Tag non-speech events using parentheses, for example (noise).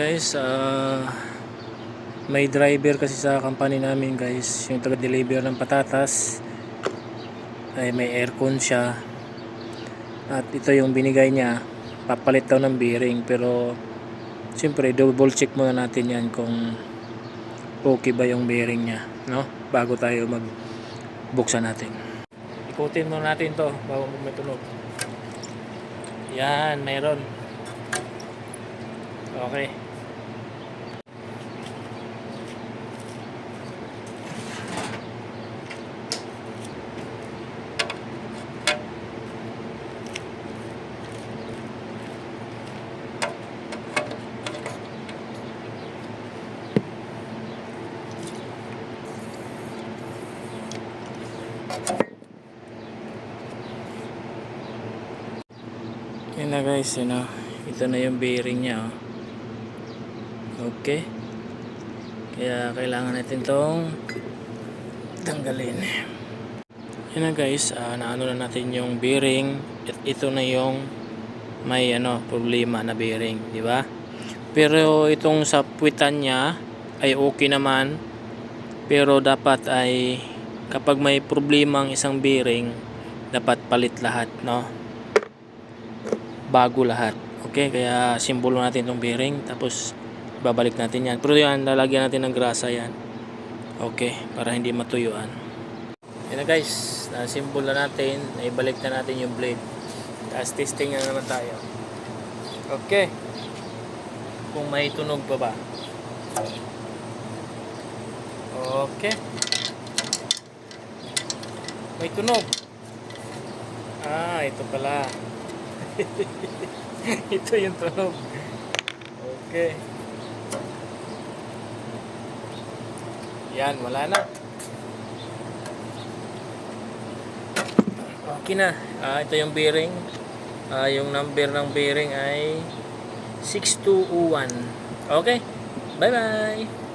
guys, ah, may driver kasi sa company namin guys, yung taga-deliver ng patatas. Ay may aircon siya. At ito yung binigay niya, papalit daw ng bearing pero siyempre double check muna natin yan kung okay ba yung bearing niya, no? Bago tayo magbuksan natin. Ikutin muna natin to bago may tunog. Yan, mayroon. Okay. Yan na guys, yun o. Ito na yung bearing niya oh. Okay. Kaya kailangan natin tong tanggalin. Yan na guys, ah, naano na natin yung bearing. At ito na yung may ano, problema na bearing, di ba? Pero itong sa puwitan niya ay okay naman. Pero dapat ay kapag may problema ang isang bearing, dapat palit lahat, no? Bago lahat. Okay, kaya simbolo natin itong bearing tapos babalik natin yan. Pero yan, lalagyan natin ng grasa yan. Okay, para hindi matuyuan. Yan na guys, na-symbol na natin, naibalik na natin yung blade. Tapos testing na naman tayo. Okay. Kung may tunog pa ba. Okay. May tunog. Ah, ito pala. (laughs) ito yung tunog. Okay. Yan, wala na. Okay na. Ah, ito yung bearing. Ah, yung number ng bearing ay 6201. Okay. Bye-bye.